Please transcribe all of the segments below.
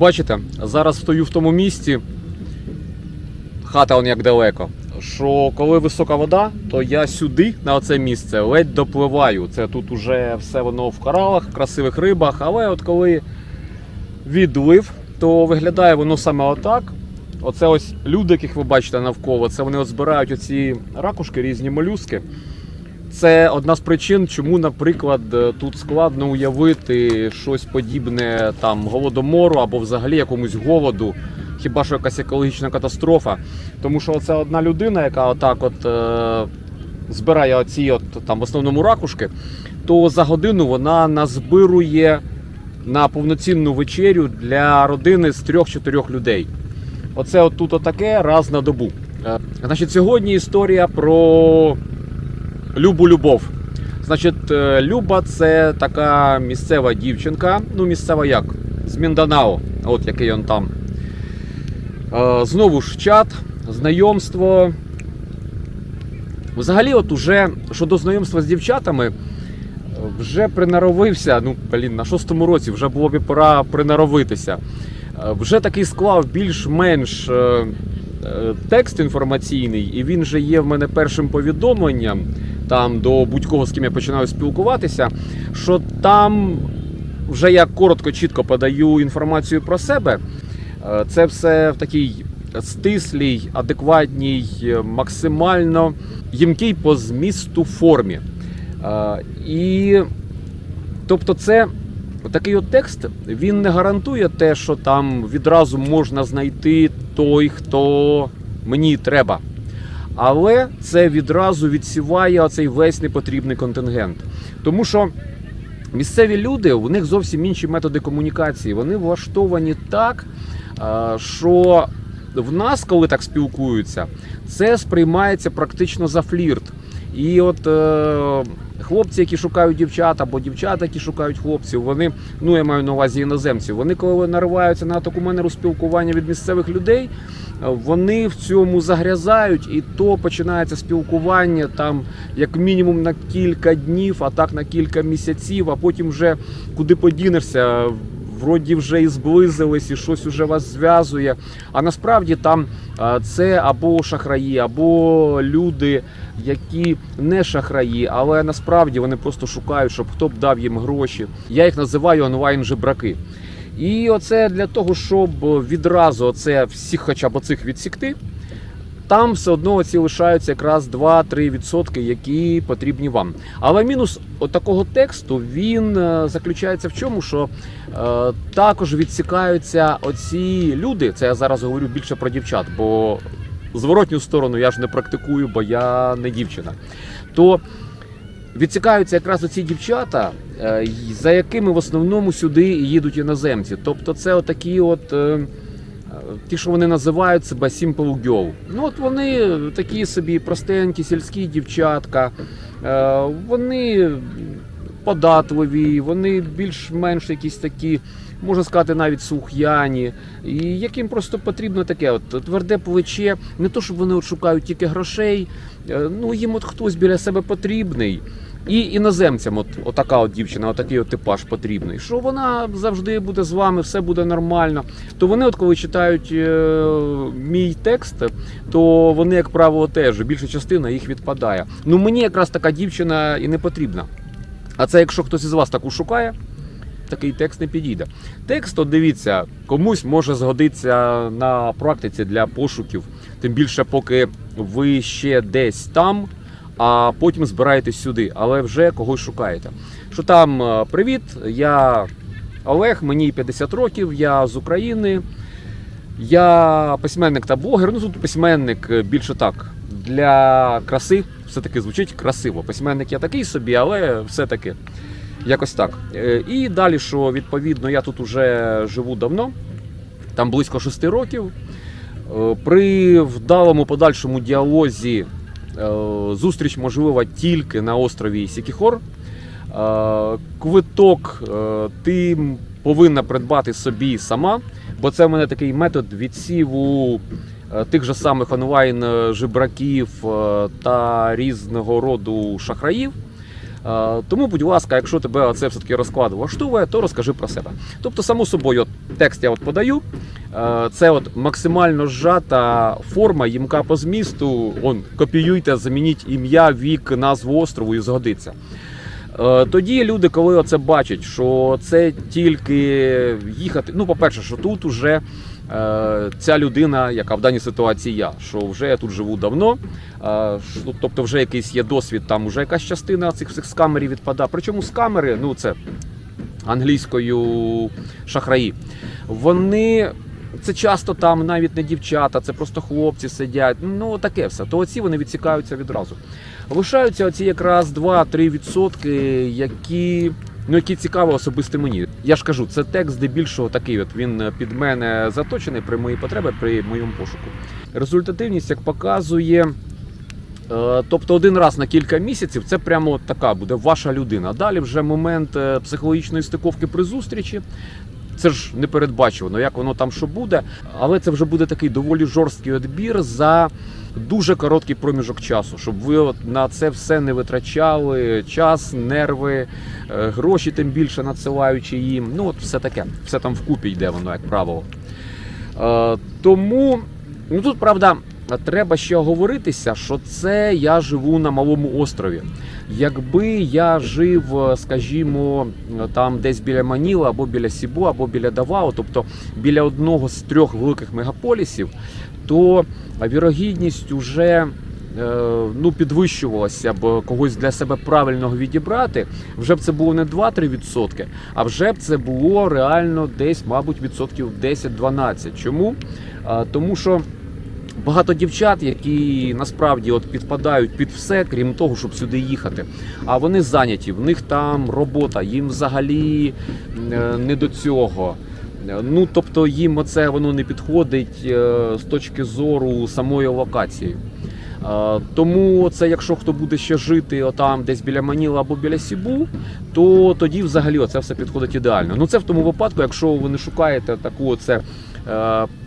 Бачите, зараз стою в тому місці, хата он як далеко. Що коли висока вода, то я сюди, на оце місце, ледь допливаю. Це тут уже все воно в коралах, в красивих рибах. Але от коли відлив, то виглядає воно саме отак. Оце ось люди, яких ви бачите навколо, це вони от збирають оці ракушки, різні молюски. Це одна з причин, чому, наприклад, е, тут складно уявити щось подібне там голодомору або взагалі якомусь голоду, хіба що якась екологічна катастрофа. Тому що це одна людина, яка отак от е, збирає оці от там в основному ракушки, то за годину вона назбирує на повноцінну вечерю для родини з трьох-чотирьох людей. Оце от тут отаке раз на добу. Е, Значить, сьогодні історія про Любу Любов. Значить, е, Люба це така місцева дівчинка. Ну, місцева як? З Мінданао, от який он там. Е, Знову ж чат, знайомство. Взагалі, от уже щодо знайомства з дівчатами, е, вже принаровився. Ну, блін, на шостому році вже було б пора принаровитися. Вже такий склав більш-менш текст інформаційний, і він же є в мене першим повідомленням там до будь-кого, з ким я починаю спілкуватися, що там вже я коротко, чітко подаю інформацію про себе. Е, Це все в такій стислій, адекватній, е, максимально їмкій по змісту формі. Е, І тобто, це такий от текст він не гарантує те, що там відразу можна знайти той, хто мені треба. Але це відразу відсіває оцей весь непотрібний контингент. Тому що місцеві люди, у них зовсім інші методи комунікації. Вони влаштовані так, е, що в нас, коли так спілкуються, це сприймається практично за флірт. І от е, хлопці, які шукають дівчат, або дівчата, які шукають хлопців, вони, ну я маю на увазі іноземців, вони коли нариваються на таку манеру спілкування від місцевих людей, вони в цьому загрязають, і то починається спілкування там як мінімум на кілька днів, а так на кілька місяців, а потім вже куди подінешся. Вроді вже і зблизились, і щось уже вас зв'язує. А насправді там це або шахраї, або люди, які не шахраї, але насправді вони просто шукають, щоб хто б дав їм гроші. Я їх називаю онлайн-жебраки. І оце для того, щоб відразу оце всіх хоча б оцих відсікти. Там все одно ці лишаються якраз 2-3%, які потрібні вам. Але мінус такого тексту він е, заключається в чому, що е, також відсікаються оці люди. Це я зараз говорю більше про дівчат, бо зворотню сторону я ж не практикую, бо я не дівчина. То відсікаються якраз оці дівчата, е, за якими в основному сюди їдуть іноземці. Тобто, це отакі от. е, Ті, що вони називають себе Simple Girl. Ну от вони такі собі простенькі сільські дівчатка. Е, Вони податливі, вони більш-менш якісь такі, можна сказати, навіть сух'яні. І яким просто потрібно таке от тверде плече. Не то, щоб вони от шукають тільки грошей, е, ну їм от хтось біля себе потрібний. І іноземцям, от, отака от дівчина, отакий от типаж потрібний. Що вона завжди буде з вами, все буде нормально. То вони, от коли читають е, мій текст, то вони, як правило, теж більша частина їх відпадає. Ну мені якраз така дівчина і не потрібна. А це якщо хтось із вас таку шукає, такий текст не підійде. Текст, от дивіться, комусь може згодитися на практиці для пошуків, тим більше, поки ви ще десь там, а потім збираєтесь сюди, але вже когось шукаєте. Що там, е, привіт, я Олег, мені 50 років, я з України. Я письменник та блогер. Ну тут письменник е, більше так для краси, все-таки звучить красиво. Письменник я такий собі, але все-таки якось так. Е, І далі, що відповідно, я тут уже живу давно, там близько шести років. При вдалому подальшому діалозі зустріч можлива тільки на острові Сікіхор. Е, Квиток е, ти повинна придбати собі сама, бо це в мене такий метод відсіву е, тих же самих онлайн е, жебраків е, та різного роду шахраїв. Е, Тому, будь ласка, якщо тебе оце все-таки розклад влаштовує, то розкажи про себе. Тобто, само собою, текст я от подаю. Е, Це от максимально зжата форма, їмка по змісту. Он, копіюйте, замініть ім'я, вік, назву острову і згодиться. Е, Тоді люди, коли оце бачать, що це тільки їхати. Ну, по-перше, що тут уже е, ця людина, яка в даній ситуації я, що вже я тут живу давно, е, тобто вже якийсь є досвід, там вже якась частина цих всіх скамерів відпадає. Причому скамери, ну це англійською шахраї, вони. Це часто там навіть не дівчата, це просто хлопці сидять. Ну таке все. То оці вони відсікаються відразу. Лишаються оці якраз 2-3 відсотки, які. Ну, які цікаві особисто мені. Я ж кажу, це текст здебільшого такий. От він під мене заточений при моїй потреби, при моєму пошуку. Результативність, як показує, е, тобто один раз на кілька місяців, це прямо така буде ваша людина. Далі вже момент е, психологічної стиковки при зустрічі. Це ж не передбачувано, як воно там що буде, але це вже буде такий доволі жорсткий відбір за дуже короткий проміжок часу, щоб ви от на це все не витрачали час, нерви, е, гроші, тим більше надсилаючи їм. Ну от все таке, все там вкупі йде воно, як правило. Е, Тому ну тут правда. Треба ще оговоритися, що це я живу на малому острові. Якби я жив, е, скажімо, там десь біля Маніла, або біля Сібу, або біля Давао, тобто біля одного з трьох великих мегаполісів, то вірогідність уже е, ну, підвищувалася б когось для себе правильного відібрати. Вже б це було не 2-3 відсотки, а вже б це було реально десь, мабуть, відсотків 10-12. Чому? Тому що. Багато дівчат, які насправді от підпадають під все, крім того, щоб сюди їхати. А вони зайняті, в них там робота, їм взагалі е, не до цього. Ну тобто їм оце воно не підходить е, з точки зору самої локації. Е, Тому це, якщо хто буде ще жити отам десь біля Маніла або біля Сібу, то тоді взагалі оце все підходить ідеально. Ну це в тому випадку, якщо ви не шукаєте таку оце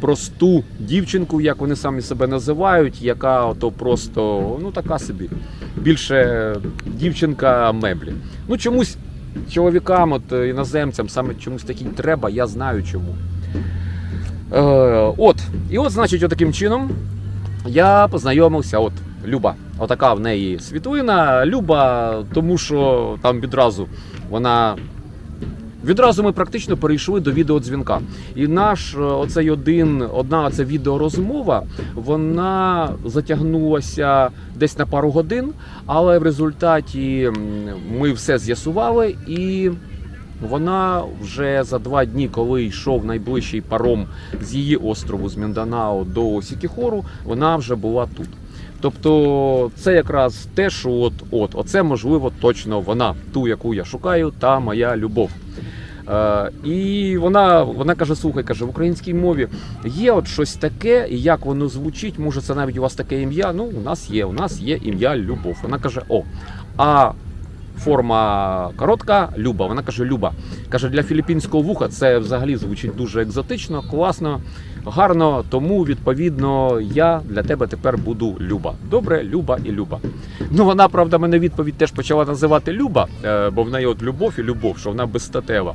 просту дівчинку, як вони самі себе називають, яка ото просто ну така собі. Більше дівчинка меблі. Ну чомусь чоловікам, от е, іноземцям, саме чомусь такий треба, я знаю чому. Е, от, і от, значить, отаким чином я познайомився. От Люба, отака в неї світлина. Люба, тому що там відразу вона. Відразу ми практично перейшли до відеодзвінка. І наш е, оцей один, одна оця відеорозмова, вона затягнулася десь на пару годин, але в результаті ми все з'ясували і. Вона вже за два дні, коли йшов найближчий паром з її острову з Мінданао до Сікіхору, вона вже була тут. Тобто, це якраз те, що от, от, оце можливо точно вона, ту, яку я шукаю, та моя любов. Е, і вона, вона каже: слухай, каже, в українській мові є от щось таке, і як воно звучить, може, це навіть у вас таке ім'я. Ну, у нас є, у нас є ім'я Любов. Вона каже: О, а форма коротка Люба. Вона каже Люба. Каже, для філіппінського вуха це взагалі звучить дуже екзотично, класно, гарно. Тому відповідно я для тебе тепер буду Люба. Добре, Люба і Люба. Ну вона правда мене відповідь теж почала називати Люба, е, бо в неї от любов і любов, що вона безстатева.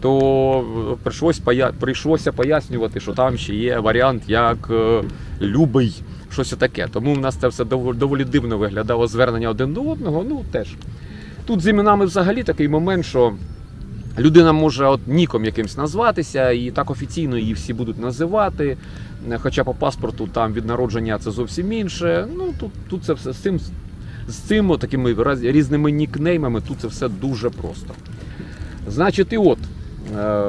То е, прийшлося пояснювати, що там ще є варіант як е, любий, щось таке. Тому в нас це все доволі дивно виглядало звернення один до одного. Ну теж. Тут з іменами взагалі такий момент, що людина може от ніком якимсь назватися, і так офіційно її всі будуть називати. Хоча по паспорту там від народження це зовсім інше. Ну тут, тут це все з цим, з цим такими різними нікнеймами, тут це все дуже просто. Значить, і от. е,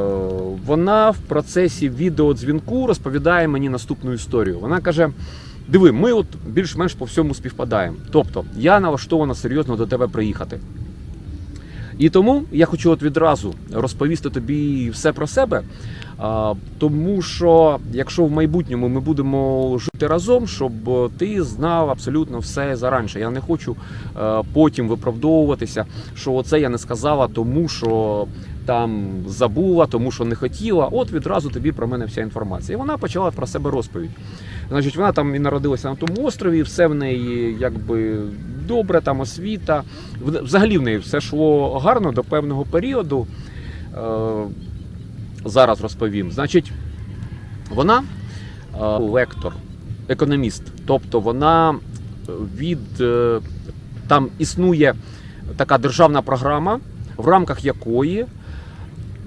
Вона в процесі відеодзвінку розповідає мені наступну історію. Вона каже: Диви, ми от більш-менш по всьому співпадаємо. Тобто, я налаштована серйозно до тебе приїхати. І тому я хочу от відразу розповісти тобі все про себе. Тому що якщо в майбутньому ми будемо жити разом, щоб ти знав абсолютно все заранше. Я не хочу е, потім виправдовуватися, що оце я не сказала, тому що там забула, тому що не хотіла. От відразу тобі про мене вся інформація. І вона почала про себе розповідь. Значить, вона там і народилася на тому острові, все в неї якби добре, там освіта. Взагалі в неї все йшло гарно до певного періоду. Е, зараз розповім. Значить, вона е, лектор, економіст. Тобто вона від е, там існує така державна програма, в рамках якої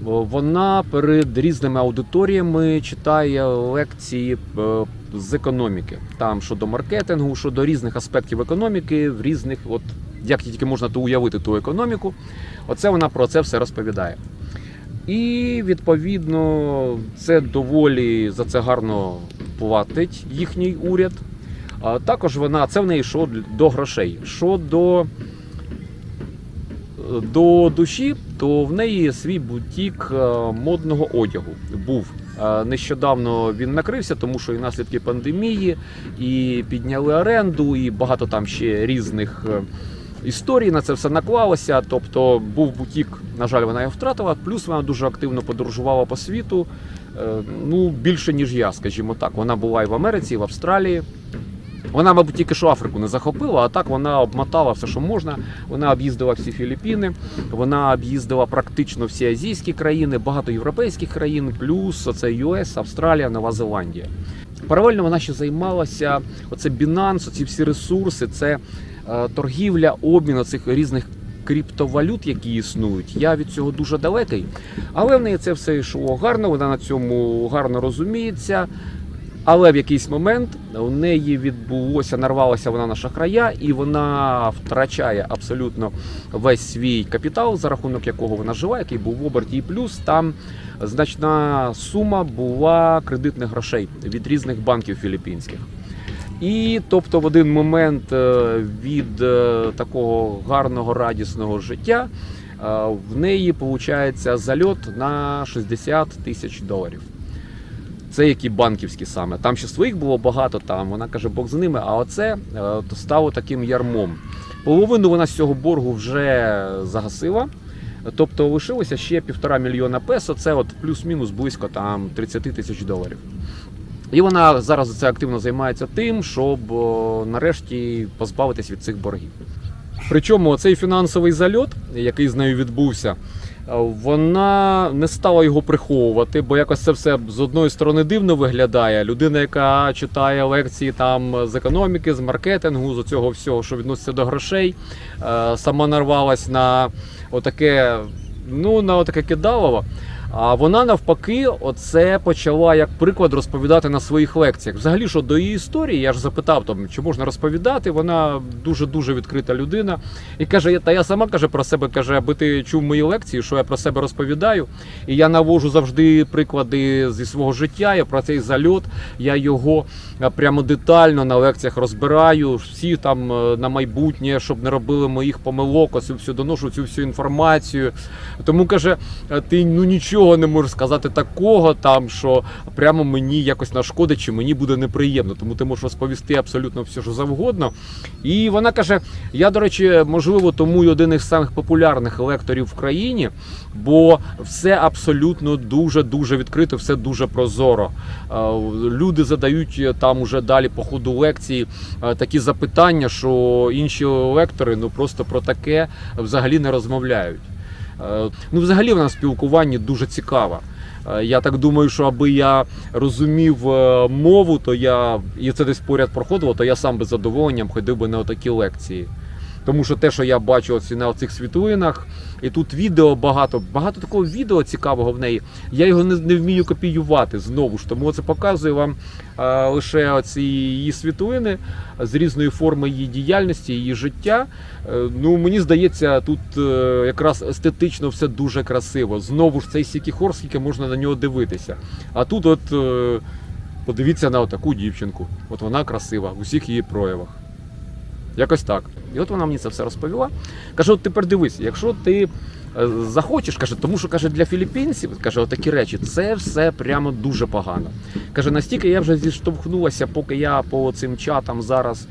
вона перед різними аудиторіями читає лекції з економіки. Там щодо маркетингу, щодо різних аспектів економіки, в різних, от як тільки можна то уявити ту економіку. Оце вона про це все розповідає. І відповідно це доволі за це гарно платить їхній уряд. А також вона це в неї що до грошей. Що до, до душі, то в неї свій бутік е, модного одягу був. Е, Нещодавно він накрився, тому що і наслідки пандемії, і підняли оренду, і багато там ще різних е, історій на це все наклалося. Тобто був бутік, на жаль, вона його втратила. Плюс вона дуже активно подорожувала по світу. е, Ну, більше ніж я, скажімо так. Вона була і в Америці, і в Австралії. Вона, мабуть, тільки що Африку не захопила, а так вона обмотала все, що можна. Вона об'їздила всі Філіппіни, вона об'їздила практично всі азійські країни, багато європейських країн, плюс це ЮС, Австралія, Нова Зеландія. Паралельно вона ще займалася оце Binance, ці всі ресурси, це е, торгівля, обмін цих різних криптовалют, які існують. Я від цього дуже далекий, але в неї це все йшло гарно. Вона на цьому гарно розуміється. Але в якийсь момент у неї відбулося, нарвалася вона на шахрая, і вона втрачає абсолютно весь свій капітал, за рахунок якого вона жила, який був в оберті. Плюс там значна сума була кредитних грошей від різних банків філіппінських. І тобто в один момент е, від е, такого гарного радісного життя е, в неї виходить зальот на 60 тисяч доларів. Це які банківські саме. Там ще своїх було багато, там вона каже, Бог за ними, а оце е, стало таким ярмом. Половину вона з цього боргу вже загасила. Тобто лишилося ще півтора мільйона песо, це от плюс-мінус близько там 30 тисяч доларів. І вона зараз це активно займається тим, щоб о, нарешті позбавитись від цих боргів. Причому цей фінансовий зальот, який з нею відбувся, е, вона не стала його приховувати, бо якось це все з одної сторони дивно виглядає. Людина, яка читає лекції там з економіки, з маркетингу, з цього всього, що відноситься до грошей, е, сама нарвалась на отаке, ну на отаке кидалово. А вона навпаки, оце почала як приклад розповідати на своїх лекціях. Взагалі, що до її історії, я ж запитав там, чи можна розповідати. Вона дуже дуже відкрита людина. І каже: та я сама каже про себе, каже, аби ти чув мої лекції, що я про себе розповідаю. І я навожу завжди приклади зі свого життя. Я про цей зальот, я його е, прямо детально на лекціях розбираю. Всі там е, на майбутнє, щоб не робили моїх помилок, оцю всю доношу цю всю інформацію. Тому каже, «Е, ти ну нічого не можеш сказати такого, там що прямо мені якось нашкодить, чи мені буде неприємно. Тому ти можеш розповісти абсолютно все, що завгодно. І вона каже: я, до речі, можливо, тому й один із самих популярних лекторів в країні, бо все абсолютно дуже дуже відкрито, все дуже прозоро. Е, Люди задають е, там уже далі по ходу лекції е, такі запитання, що інші лектори ну просто про таке взагалі не розмовляють. Е, Ну, взагалі в нас спілкування дуже цікава. Е, Я так думаю, що аби я розумів е, мову, то я і це десь поряд проходило, то я сам би задоволенням ходив би на отакі лекції. Тому що те, що я бачу оці на цих світлинах, і тут відео багато, багато такого відео цікавого в неї. Я його не, не вмію копіювати знову ж. Тому це показує вам е, лише оці її світлини з різної форми її діяльності, її життя. Е, ну мені здається, тут е, якраз естетично все дуже красиво. Знову ж цей Сікіхор, скільки можна на нього дивитися. А тут, от. е, подивіться на таку дівчинку. От вона красива в усіх її проявах. Якось так. І от вона мені це все розповіла. Каже: от тепер дивись, якщо ти е, захочеш, каже, тому що каже, для філіппінців каже, отакі речі, це все прямо дуже погано. Каже, настільки я вже зіштовхнулася, поки я по цим чатам зараз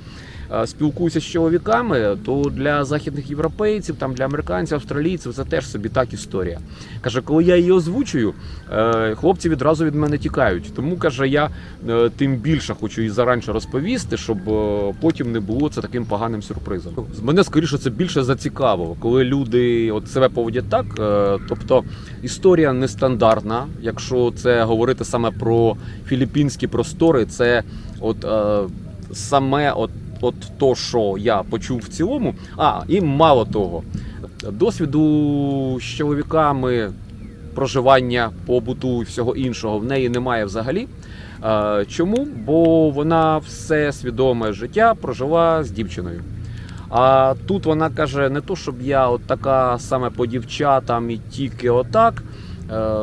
спілкуюся з чоловіками, то для західних європейців, там для американців, австралійців це теж собі так історія. Каже, коли я її озвучую, е, хлопці відразу від мене тікають. Тому каже, я е, тим більше хочу і заранше розповісти, щоб е, потім не було це таким поганим сюрпризом. Мене скоріше це більше зацікавило, коли люди от себе поводять так. е, Тобто історія нестандартна, якщо це говорити саме про філіппінські простори, це от е, саме от. От то, що я почув в цілому, а і мало того, досвіду з чоловіками проживання, побуту і всього іншого в неї немає взагалі. Е, Чому? Бо вона все свідоме життя прожила з дівчиною. А тут вона каже: не то, щоб я от така саме по дівчатам і тільки отак. Е,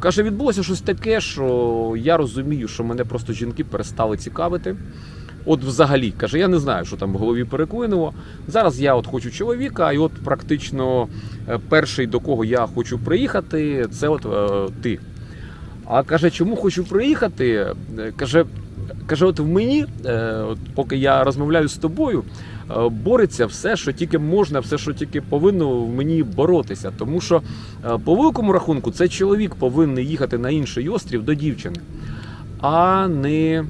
Каже, відбулося щось таке, що я розумію, що мене просто жінки перестали цікавити. От взагалі, каже, я не знаю, що там в голові переклинуло. Зараз я от хочу чоловіка, і от практично е, перший, до кого я хочу приїхати, це от е, ти. А каже, чому хочу приїхати? Е, Каже, каже, от в мені, е, от поки я розмовляю з тобою, е, бореться все, що тільки можна, все, що тільки повинно в мені боротися. Тому що е, по великому рахунку це чоловік повинен їхати на інший острів до дівчини, а не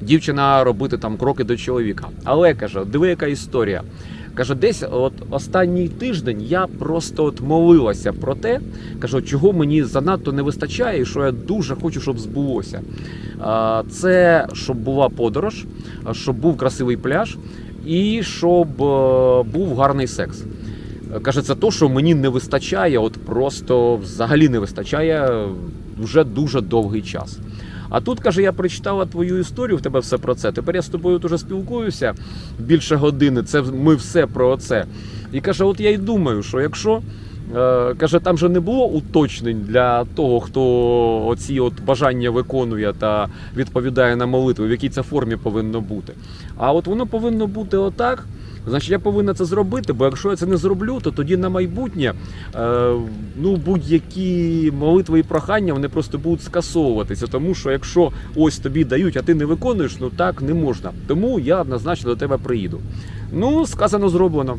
дівчина робити там кроки до чоловіка. Але каже, диви, яка історія. Каже, десь от останній тиждень я просто от молилася про те, каже, чого мені занадто не вистачає, і що я дуже хочу, щоб збулося. Це щоб була подорож, щоб був красивий пляж і щоб е, був гарний секс. Каже, це то, що мені не вистачає, от просто взагалі не вистачає вже дуже довгий час. А тут каже, я прочитала твою історію, в тебе все про це. Тепер я з тобою дуже спілкуюся більше години. Це ми все про це. І каже, от я й думаю, що якщо е, каже, там же не було уточнень для того, хто оці от бажання виконує та відповідає на молитву, в якій це формі повинно бути. А от воно повинно бути отак. Значить, я повинна це зробити, бо якщо я це не зроблю, то тоді на майбутнє е, ну, будь-які молитви і прохання вони просто будуть скасовуватися. Тому що якщо ось тобі дають, а ти не виконуєш, ну так не можна. Тому я однозначно до тебе приїду. Ну, сказано, зроблено.